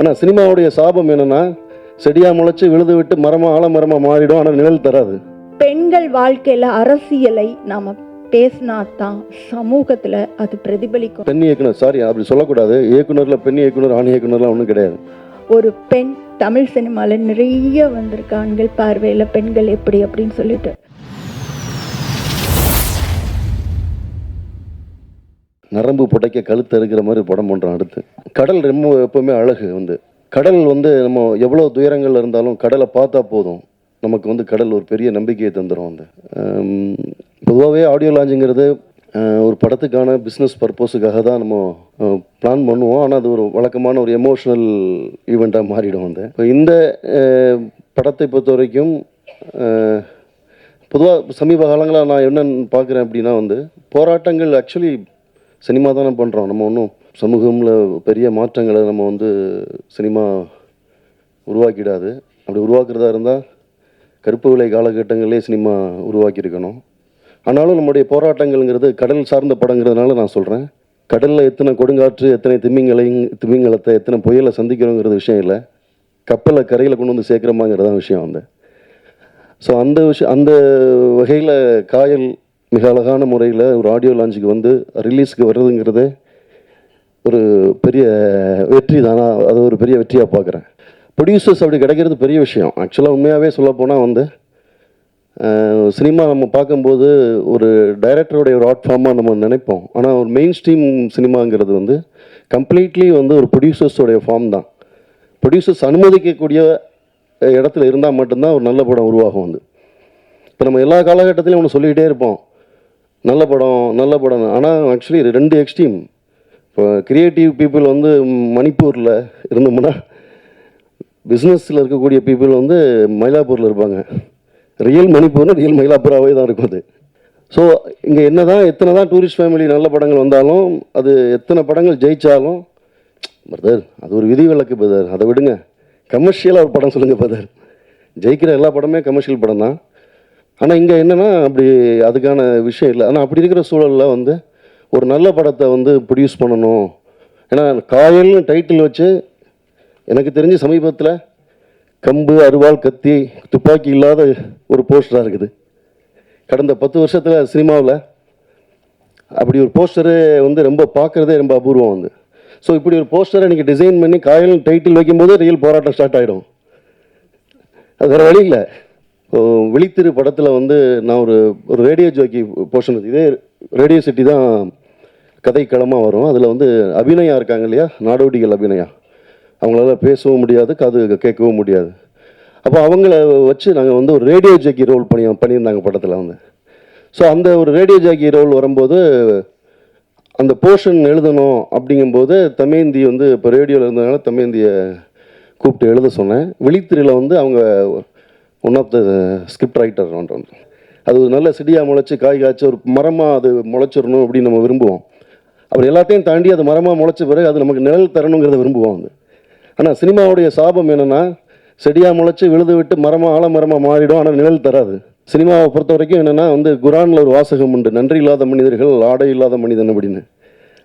ஆனால் சினிமாவுடைய சாபம் என்னன்னா செடியாக முளைச்சி விழுது விட்டு மரமாக ஆலமரமாக மாறிடும். ஆனால் நிழல் தராது. பெண்கள் வாழ்க்கையில அரசியலை நாம பேசினா தான் சமூகத்துல அது பிரதிபலிக்கும். பெண் இயக்குனர் சாரி அப்படி சொல்லக்கூடாது. இயக்குனரில் பெண் இயக்குனர் ஆண் இயக்குனர்லாம் ஒன்றும் கிடையாது. ஒரு பெண் தமிழ் சினிமால நிறைய வந்திருக்கு ஆண்கள் பார்வையில பெண்கள் எப்படி அப்படின்னு சொல்லிட்டு. நரம்பு புடைக்க கழுத்து இருக்கிற மாதிரி படம் பண்ணுறோம் அடுத்து. கடல் ரொம்ப எப்போவுமே அழகு வந்து. கடல் வந்து நம்ம எவ்வளோ துயரங்கள் இருந்தாலும் கடலை பார்த்தா போதும். நமக்கு வந்து கடல் ஒரு பெரிய நம்பிக்கையை தந்துடும் வந்து. பொதுவாகவே ஆடியோ லான்ச்சுங்கிறது ஒரு படத்துக்கான பிஸ்னஸ் பர்பஸுக்காக தான் நம்ம பிளான் பண்ணுவோம். ஆனால் அது ஒரு வழக்கமான ஒரு எமோஷ்னல் ஈவெண்ட்டாக மாறிடும் வந்து. இப்போ இந்த படத்தை பொறுத்த வரைக்கும் பொதுவாக சமீப காலங்களாக நான் என்னென்னு பார்க்குறேன் அப்படின்னா வந்து போராட்டங்கள் ஆக்சுவலி சினிமா தானே பண்ணுறோம் நம்ம ஒன்றும் சமூகமில் பெரிய மாற்றங்களை நம்ம வந்து சினிமா உருவாக்கிடாது. அப்படி உருவாக்குறதா இருந்தால் கருப்பு விலை காலகட்டங்களிலே சினிமா உருவாக்கியிருக்கணும். ஆனாலும் நம்முடைய போராட்டங்கள்ங்கிறது கடல் சார்ந்த படங்கிறதுனால நான் சொல்கிறேன் கடலில் எத்தனை கொடுங்காற்று எத்தனை திமிங்கலையும் திமிங்கலத்தை எத்தனை புயலை சந்திக்கிறோங்கிறது விஷயம் இல்லை. கப்பலை கரையில் கொண்டு வந்து சேர்க்குறோமாங்கிறது தான் விஷயம் வந்து. ஸோ அந்த விஷயம் அந்த வகையில் காயல் மிக அழகான முறையில் ஒரு ஆடியோ லான்ச்சுக்கு வந்து ரிலீஸ்க்கு வர்றதுங்கிறது ஒரு பெரிய வெற்றி தானா அது ஒரு பெரிய வெற்றியாக பார்க்குறேன். ப்ரொடியூசர்ஸ் அப்படி கிடைக்கிறது பெரிய விஷயம். ஆக்சுவலாக உண்மையாகவே சொல்லப்போனால் வந்து சினிமா நம்ம பார்க்கும்போது ஒரு டைரக்டருடைய ஒரு ஆர்ட் ஃபார்மாக நம்ம நினைப்போம். ஆனால் ஒரு மெயின் ஸ்ட்ரீம் சினிமாங்கிறது வந்து கம்ப்ளீட்லி வந்து ஒரு ப்ரொடியூசர்ஸோடைய ஃபார்ம் தான். ப்ரொடியூசர்ஸ் அனுமதிக்கக்கூடிய இடத்துல இருந்தால் மட்டும்தான் ஒரு நல்ல படம் உருவாகும் வந்து. இப்போ நம்ம எல்லா காலகட்டத்திலையும் ஒன்று சொல்லிக்கிட்டே இருப்போம். நல்ல படம் நல்ல படம். ஆனால் ஆக்சுவலி ரெண்டு எக்ஸ்ட்ரீம் இப்போ கிரியேட்டிவ் பீப்புள் வந்து மணிப்பூரில் இருந்தோம்னா பிஸ்னஸில் இருக்கக்கூடிய பீப்புள் வந்து மயிலாப்பூரில் இருப்பாங்க. ரியல் மணிப்பூர்னா ரியல் மயிலாப்பூராகவே தான் இருக்கும் அது. ஸோ இங்கே என்ன தான் எத்தனை தான் டூரிஸ்ட் ஃபேமிலி நல்ல படங்கள் வந்தாலும் அது எத்தனை படங்கள் ஜெயித்தாலும் பிரதர் அது ஒரு விதி விலக்கு பிரதர் அதை விடுங்க. கமர்ஷியலாக ஒரு படம் சொல்லுங்கள் பிரதர் ஜெயிக்கிற எல்லா படமே கமர்ஷியல் படம் தான். ஆனால் இங்கே என்னென்னா அப்படி அதுக்கான விஷயம் இல்லை. ஆனால் அப்படி இருக்கிற சூழலில் வந்து ஒரு நல்ல படத்தை வந்து ப்ரொடியூஸ் பண்ணணும். ஏன்னா காயல்னு டைட்டில் வச்சு எனக்கு தெரிஞ்சு சமீபத்தில் கம்பு அருவாள் கத்தி துப்பாக்கி இல்லாத ஒரு போஸ்டராக இருக்குது. கடந்த பத்து வருஷத்தில் சினிமாவில் அப்படி ஒரு போஸ்டரு வந்து ரொம்ப பார்க்குறதே ரொம்ப அபூர்வம் வந்து. ஸோ இப்படி ஒரு போஸ்டரை நீங்கள் டிசைன் பண்ணி காயல் டைட்டில் வைக்கும்போது ரியல் போராட்டம் ஸ்டார்ட் ஆகிடும் அது வேறு வழி இல்லை. விழித்திரு படத்தில் வந்து நான் ஒரு ஒரு ரேடியோ ஜோக்கி போர்ஷன் இதே ரேடியோ சிட்டி தான் கதைக்களமாக வரும். அதில் வந்து அபிநயா இருக்காங்க இல்லையா? நாடோடிகள் அபிநயா. அவங்களால பேசவும் முடியாது காது கேட்கவும் முடியாது. அப்போ அவங்கள வச்சு நாங்கள் வந்து ஒரு ரேடியோ ஜாக்கி ரோல் பண்ணி பண்ணியிருந்தாங்க படத்தில் வந்து. ஸோ அந்த ஒரு ரேடியோ ஜாக்கி ரோல் வரும்போது அந்த போர்ஷன் எழுதணும் அப்படிங்கும்போது தமேந்தி வந்து இப்போ ரேடியோவில் இருந்ததுனால தமேந்தியை கூப்பிட்டு எழுத சொன்னேன். விழித்திரையில் வந்து அவங்க one of the script writer ஒன்று அது ஒரு நல்ல செடியாக முளைச்சி காய் காய்ச்சி ஒரு மரமாக அது முளைச்சிடணும் அப்படின்னு நம்ம விரும்புவோம். அப்புறம் எல்லாத்தையும் தாண்டி அது மரமாக முளைச்ச பிறகு அது நமக்கு நிழல் தரணுங்கிறத விரும்புவோம் அது. ஆனால் சினிமாவுடைய சாபம் என்னென்னா செடியாக முளைச்சி விழுது விட்டு மரமாக ஆழமரமாக மாறிடும் ஆனால் நிழல் தராது. சினிமாவை பொறுத்த வரைக்கும் என்னென்னா வந்து குரானில் ஒரு வாசகம் உண்டு நன்றி இல்லாத மனிதர்கள் ஆடை இல்லாத மனிதன் அப்படின்னு.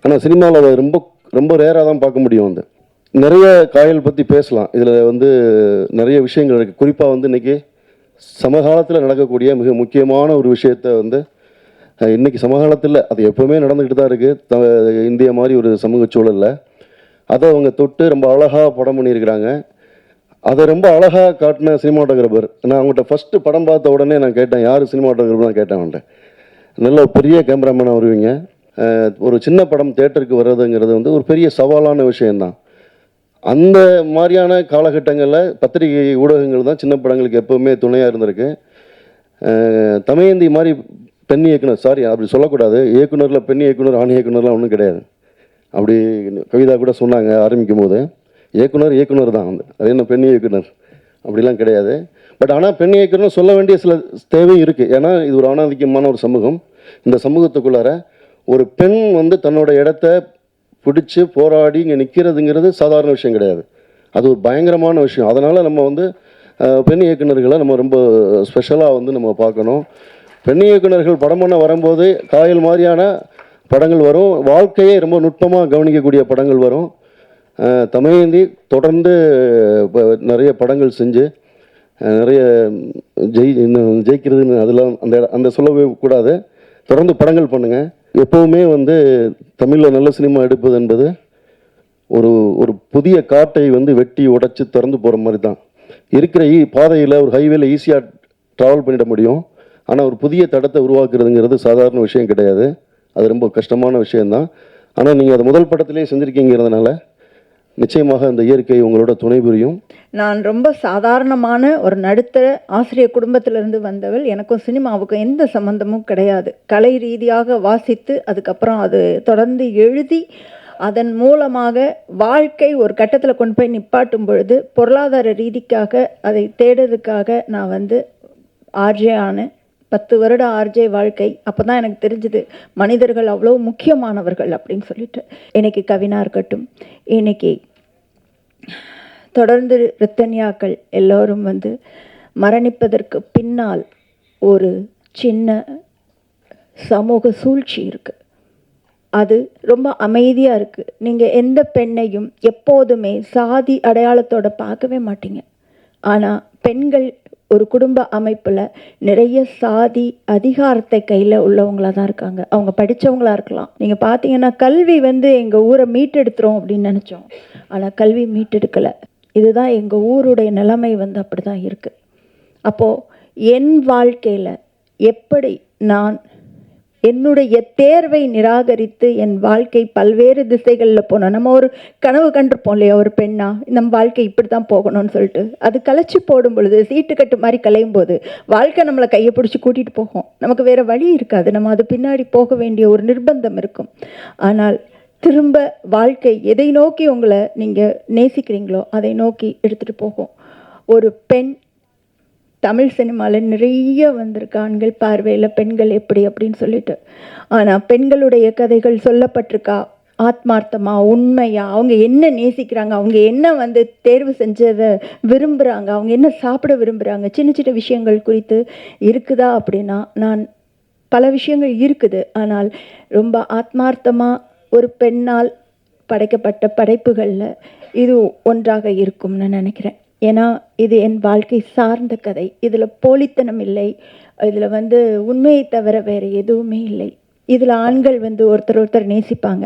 ஆனால் சினிமாவில் அதை ரொம்ப ரொம்ப ரேராக தான் பார்க்க முடியும் அந்த நிறைய காயல் பற்றி பேசலாம். இதில் வந்து நிறைய விஷயங்கள் இருக்குது குறிப்பாக வந்து இன்றைக்கி சமகாலத்தில் நடக்கக்கூடிய மிக முக்கியமான ஒரு விஷயத்தை வந்து இன்றைக்கி சமகாலத்தில் அது எப்போவுமே நடந்துக்கிட்டு தான் இருக்குது த இந்தியா மாதிரி ஒரு சமூக சூழலில். அதை அவங்க தொட்டு ரொம்ப அழகாக படம் பண்ணியிருக்கிறாங்க. அதை ரொம்ப அழகாக காட்டின சினிமாட்டோகிராஃபர் நான் அவங்கள்ட்ட ஃபஸ்ட்டு படம் பார்த்த உடனே நான் கேட்டேன் யார் சினிமாட்டோகிராஃபர் தான் கேட்டேன் அவன்கிட்ட. நல்ல பெரிய கேமராமேனாக வருவீங்க. ஒரு சின்ன படம் தேட்டருக்கு வர்றதுங்கிறது வந்து ஒரு பெரிய சவாலான விஷயம்தான். அந்த மாதிரியான காலகட்டங்களில் பத்திரிகை ஊடகங்கள் தான் சின்ன படங்களுக்கு எப்போவுமே துணையாக இருந்திருக்கு. தமயந்தி மாதிரி பெண் இயக்குனர் சாரி அப்படி சொல்லக்கூடாது. இயக்குனரில் பெண் இயக்குனர் ஆண் இயக்குனர்லாம் ஒன்றும் கிடையாது. அப்படி கவிதா கூட சொன்னாங்க ஆரம்பிக்கும் போது இயக்குனர் இயக்குனர் தான். வந்து அது என்ன பெண் இயக்குனர்? அப்படிலாம் கிடையாது. பட் ஆனால் பெண் இயக்குனர் சொல்ல வேண்டிய சில தேவையும் இருக்குது ஏன்னா இது ஒரு ஆணாதிக்கமான ஒரு சமூகம். இந்த சமூகத்துக்குள்ளார ஒரு பெண் வந்து தன்னோட இடத்த பிடிச்சி போராடி இங்கே நிற்கிறதுங்கிறது சாதாரண விஷயம் கிடையாது. அது ஒரு பயங்கரமான விஷயம். அதனால் நம்ம வந்து பெண் இயக்குனர்களை நம்ம ரொம்ப ஸ்பெஷலாக வந்து நம்ம பார்க்கணும். பெண் இயக்குனர்கள் படம் பண்ண வரும்போது காயல் மாதிரியான படங்கள் வரும். வாழ்க்கையை ரொம்ப நுட்பமாக கவனிக்கக்கூடிய படங்கள் வரும். அஹ், தொடர்ந்து இப்போ நிறைய படங்கள் செஞ்சு நிறைய ஜெய் ஜெயிக்கிறதுன்னு அதெல்லாம் அந்த அந்த சொல்லவே கூடாது. தொடர்ந்து படங்கள் பண்ணுங்கள் எப்போவுமே வந்து தமிழில் நல்ல சினிமா எடுப்பது என்பது ஒரு ஒரு புதிய காட்டை வந்து வெட்டி உடைச்சி திறந்து போகிற மாதிரி தான். இருக்கிற ஈ பாதையில் ஒரு ஹைவேல ஈஸியாக ட்ராவல் பண்ணிட முடியும். ஆனால் ஒரு புதிய தடத்தை உருவாக்குறதுங்கிறது சாதாரண விஷயம் கிடையாது. அது ரொம்ப கஷ்டமான விஷயம்தான். ஆனால் நீங்கள் அதை முதல் படத்திலே செஞ்சுருக்கீங்கிறதுனால நிச்சயமாக அந்த இயற்கை உங்களோட துணை புரியும். நான் ரொம்ப சாதாரணமான ஒரு நடுத்தர ஆசிரியர் குடும்பத்திலிருந்து வந்தவள். எனக்கும் சினிமாவுக்கும் எந்த சம்பந்தமும் கிடையாது. கலை ரீதியாக வாசித்து அதுக்கப்புறம் அது தொடர்ந்து எழுதி அதன் மூலமாக வாழ்க்கை ஒரு கட்டத்தில் கொண்டு போய் நிப்பாட்டும் பொழுது பொருளாதார ரீதிக்காக அதை தேடுறதுக்காக நான் வந்து ஆர்ஜே ஆனேன் பத்து வருட ஆர்ஜே வாழ்க்கை அப்போ தான் எனக்கு தெரிஞ்சுது மனிதர்கள் அவ்வளோ முக்கியமானவர்கள் அப்படின்னு சொல்லிட்டு. இன்னைக்கு கவினா இருக்கட்டும் இன்னைக்கு தொடர்ந்து ரித்தன்யாக்கள் எல்லோரும் வந்து மரணிப்பதற்கு பின்னால் ஒரு சின்ன சமூக சூழ்ச்சி இருக்குது அது ரொம்ப அமைதியாக இருக்குது நீங்கள் எந்த பெண்ணையும் எப்போதுமே சாதி அடையாளத்தோட பார்க்கவே மாட்டீங்க. ஆனால் பெண்கள் ஒரு குடும்ப அமைப்பில் நிறைய சாதி அதிகாரத்தை கையில் உள்ளவங்களா தான் இருக்காங்க. அவங்க படித்தவங்களா இருக்கலாம். நீங்கள் பார்த்தீங்கன்னா கல்வி வந்து எங்கள் ஊரை மீட்டெடுத்துரும் அப்படின்னு நினச்சோம். ஆனால் கல்வி மீட்டெடுக்கலை. இதுதான் எங்கள் ஊருடைய நிலைமை வந்து அப்படி தான் இருக்குது அப்போது என் வாழ்க்கையில் எப்படி நான் என்னுடைய தேர்வை நிராகரித்து என் வாழ்க்கை பல்வேறு திசைகளில் போனோம் நம்ம ஒரு கனவு கண்டிருப்போம் இல்லையா? ஒரு பெண்ணா நம்ம வாழ்க்கை இப்படி தான் போகணும்னு சொல்லிட்டு. அது கலைச்சி போடும் பொழுது சீட்டுக்கட்டு மாதிரி கலையும் போது வாழ்க்கை நம்மளை கையை பிடிச்சி கூட்டிகிட்டு போகும். நமக்கு வேறு வழி இருக்காது. நம்ம அது பின்னாடி போக வேண்டிய ஒரு நிர்பந்தம் இருக்கும். ஆனால் திரும்ப வாழ்க்கை எதை நோக்கி உங்களை நீங்கள் நேசிக்கிறீங்களோ அதை நோக்கி எடுத்துகிட்டு போகும். ஒரு பெண் தமிழ் சினிமாவில் நிறைய வந்திருக்கு. ஆண்கள் பார்வையில் பெண்கள் எப்படி அப்படின்னு சொல்லிட்டு. ஆனால் பெண்களுடைய கதைகள் சொல்லப்பட்டிருக்கா? ஆத்மார்த்தமா உண்மையா? அவங்க என்ன நேசிக்கிறாங்க? அவங்க என்ன வந்து தேர்வு செஞ்சதை விரும்புகிறாங்க அவங்க என்ன சாப்பிட விரும்புகிறாங்க சின்ன சின்ன விஷயங்கள் குறித்து இருக்குதா அப்படின்னா நான் பல விஷயங்கள் இருக்குது. ஆனால் ரொம்ப ஆத்மார்த்தமாக ஒரு பெண்ணால் படைக்கப்பட்ட படைப்புகளில் இது ஒன்றாக இருக்கும்னு நினைக்கிறேன். ஏன்னா இது என் வாழ்க்கை சார்ந்த கதை. இதில் போலித்தனம் இல்லை. இதில் வந்து உண்மையை தவிர வேறு எதுவுமே இல்லை. இதில் ஆண்கள் வந்து ஒருத்தர் ஒருத்தர் நேசிப்பாங்க.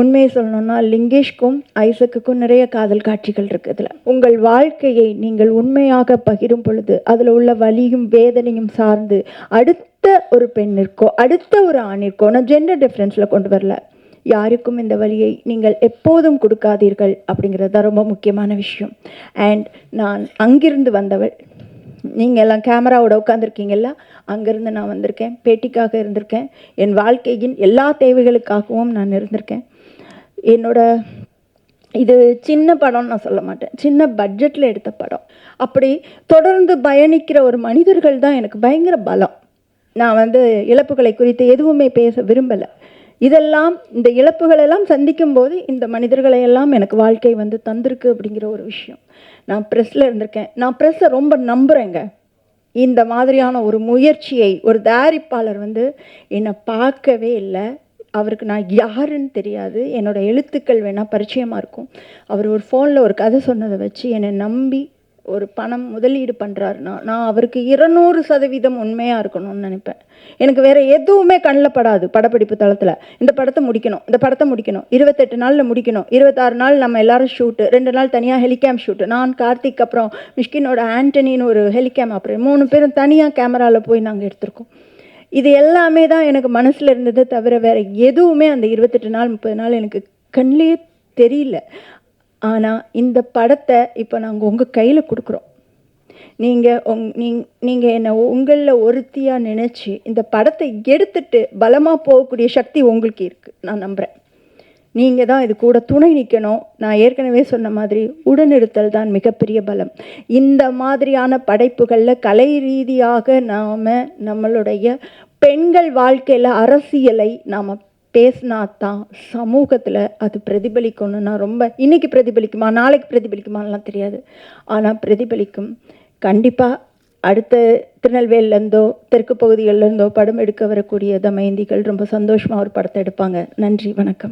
உண்மையை சொல்லணும்னா லிங்கேஷ்க்கும் ஐசக்குக்கும் நிறைய காதல் காட்சிகள் இருக்குது இதில். உங்கள் வாழ்க்கையை நீங்கள் உண்மையாக பகிரும் பொழுது அதில் உள்ள வலியும் வேதனையும் சார்ந்து அடுத்த ஒரு பெண்ணிற்கோ அடுத்த ஒரு ஆணிற்கோ நான் ஜெண்டர் டிஃப்ரென்ஸில் கொண்டு வரல. யாருக்கும் இந்த வழியை நீங்கள் எப்போதும் கொடுக்காதீர்கள் அப்படிங்கிறது தான் ரொம்ப முக்கியமான விஷயம். அண்ட் நான் அங்கிருந்து வந்தவள். நீங்கள் எல்லாம் கேமராவோட உட்காந்துருக்கீங்கல்ல அங்கேருந்து நான் வந்திருக்கேன். பேட்டிக்காக இருந்திருக்கேன். என் வாழ்க்கையின் எல்லா தேவைகளுக்காகவும் நான் இருந்திருக்கேன். என்னோட இது சின்ன படம்னு நான் சொல்ல மாட்டேன். சின்ன பட்ஜெட்டில் எடுத்த படம். அப்படி தொடர்ந்து பயணிக்கிற ஒரு மனிதர்கள் தான் எனக்கு பயங்கர பலம். நான் வந்து இழப்புகளை குறித்து எதுவுமே பேச விரும்பலை. இதெல்லாம் இந்த இழப்புகளெல்லாம் சந்திக்கும் போது இந்த மனிதர்களை எல்லாம் எனக்கு வாழ்க்கை வந்து தந்திருக்கு அப்படிங்கிற ஒரு விஷயம். நான் ப்ரெஸ்ஸில் இருந்திருக்கேன். நான் ப்ரெஸ்ஸை ரொம்ப நம்புகிறேங்க இந்த மாதிரியான ஒரு முயற்சியை ஒரு தயாரிப்பாளர் வந்து என்னை பார்க்கவே இல்லை. அவருக்கு நான் யாருன்னு தெரியாது. என்னோடய எழுத்துக்கள் வேணால் பரிச்சயமாக இருக்கும். அவர் ஒரு ஃபோனில் ஒரு கதை சொன்னதை வச்சு என்னை நம்பி ஒரு பணம் முதலீடு பண்ணுறாருன்னா நான் அவருக்கு இருநூறு சதவீதம் உண்மையாக இருக்கணும்னு நினைப்பேன். எனக்கு வேறு எதுவுமே கண்ணில் படாது படப்பிடிப்பு தளத்தில். இந்த படத்தை முடிக்கணும் இந்த படத்தை முடிக்கணும் இருபத்தெட்டு நாளில் முடிக்கணும் இருபத்தாறு நாள் நம்ம எல்லாரும் ஷூட்டு ரெண்டு நாள் தனியாக ஹெலிகேம் ஷூட்டு நான் கார்த்திக் அப்புறம் மிஷ்கினோட ஆண்டனின்னு ஒரு ஹெலிகேம் அப்புறம் மூணு பேரும் தனியாக கேமராவில் போய் நாங்கள் எடுத்திருக்கோம். இது எல்லாமே தான் எனக்கு மனசில் இருந்தது தவிர வேறு எதுவுமே அந்த இருபத்தெட்டு நாள் முப்பது நாள் எனக்கு கண்ணிலே தெரியல. ஆனால் இந்த படத்தை இப்போ நாங்கள் உங்கள் கையில் கொடுக்குறோம். நீங்கள் உங் நீங் நீங்கள் என்னை உங்களில் ஒருத்தியாக நினச்சி இந்த படத்தை எடுத்துட்டு பலமாக போகக்கூடிய சக்தி உங்களுக்கு இருக்குது நான் நம்புகிறேன் நீங்கள் தான் இது கூட துணை நிற்கணும் நான் ஏற்கனவே சொன்ன மாதிரி உடனிருத்தல் தான் மிகப்பெரிய பலம். இந்த மாதிரியான படைப்புகளில் கலை ரீதியாக நாம் நம்மளுடைய பெண்கள் வாழ்க்கையில் அரசியலை நாம் பேசினா தான் சமூகத்தில் அது பிரதிபலிக்கணும்னா ரொம்ப இன்னைக்கு பிரதிபலிக்குமா நாளைக்கு பிரதிபலிக்குமான்லாம் தெரியாது. ஆனால் பிரதிபலிக்கும். கண்டிப்பாக அடுத்த திருநெல்வேலியிலேருந்தோ தெற்கு பகுதிகளிலேருந்தோ படம் எடுக்க வரக்கூடிய தமயந்திகள் ரொம்ப சந்தோஷமாக ஒரு படத்தை எடுப்பாங்க. நன்றி வணக்கம்.